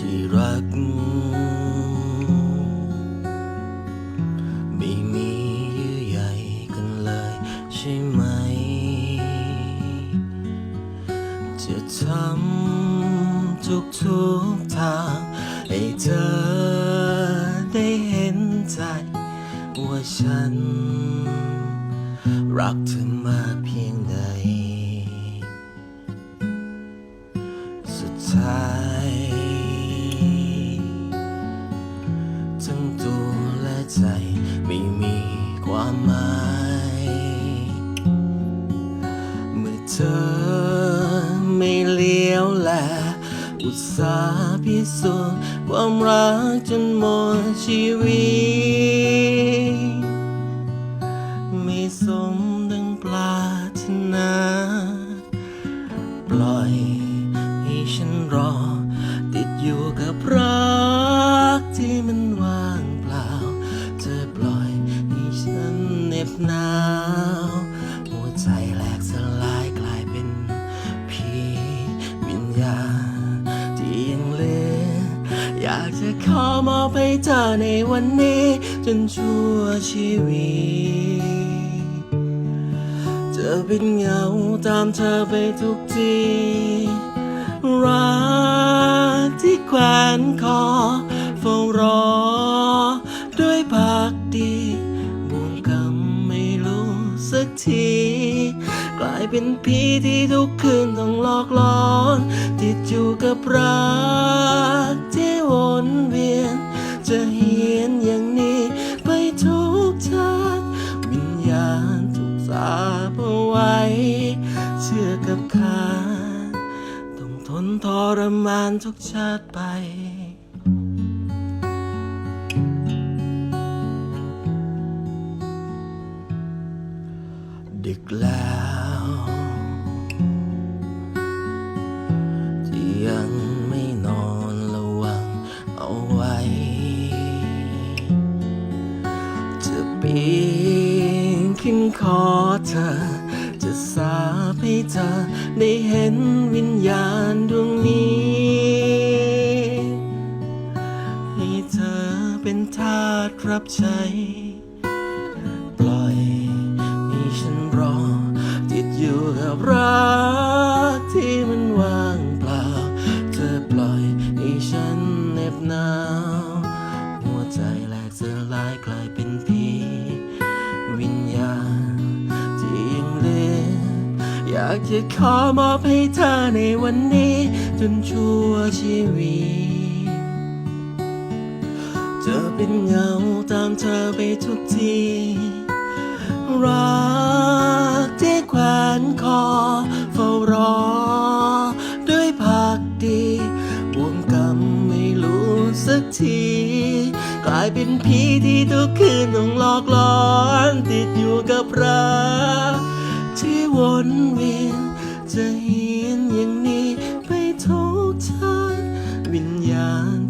ที่รัก ไม่มียื้อใหญ่กันเลยใช่ไหม จะทำทุกทุกทางให้เธอได้เห็นใจว่าฉัน รักเธอมาเพียงใด สุดท้าย ธอไม่เลี้ยวแลอุตสาห์พิสูจน์ความรักจนหมดชีวิต ไม่สมดังปรารถนา ปล่อยให้ฉันรอ ติดอยู่กับรักที่มันว่างเปล่า เธอปล่อยให้ฉันเหน็บหนาวากจะขอมอบให้เธอในวันนี้ จนชั่วชีวิต จะเป็นเงาตามเธอไปทุกทีรักที่แขวนคอเฝ้ารอ ด้วยพักดีบ่วงกรรมไม่รู้สักทีกลายเป็นผีที่ทุกคืนต้องหลอกหลอนติดอยู่กับรัก เชื่อกับข้าต้องทนทรมานทุกชาติไป ขอเธอ จะสาบให้เธอ ได้เห็นวิญญาณดวงนี้ ให้เธอเป็นทาสรับใช้ ปล่อยให้ฉันรอติดอยู่กับรัก อยากจะขอมอบให้เธอในวันนี้ จนชั่วชีวิตจะเป็นเงาตามเธอไปทุกทีรักที่แขวนคอเฝ้ารอ ด้วยพักดีบ่วงกรรมไม่รู้สักที กลายเป็นผีที่ทุกคืนต้องหลอกหลอน ติดอยู่กับรัก วนเวียน จะเหียนอย่างนี้ไปทุกชาติวิญญาณ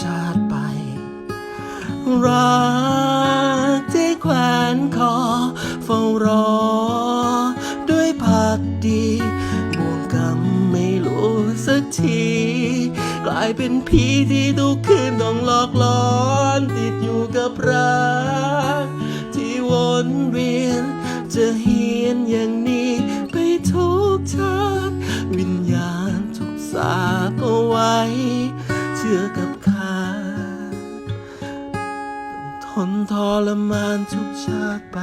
ชาติไป รักที่แขวนคอเฝ้ารอ ด้วยพักดีบ่วงกรรมไม่รู้สักที กลายเป็นผีที่ทุกคืนต้องหลอกหลอนติดอยู่กับรัก ที่วนเวียน จะเหียนอย่างนี้ไปทุกชาติวิญญาณถูกสาปเอาไว้ เชื่อกับ ทรมานทุกชาติไป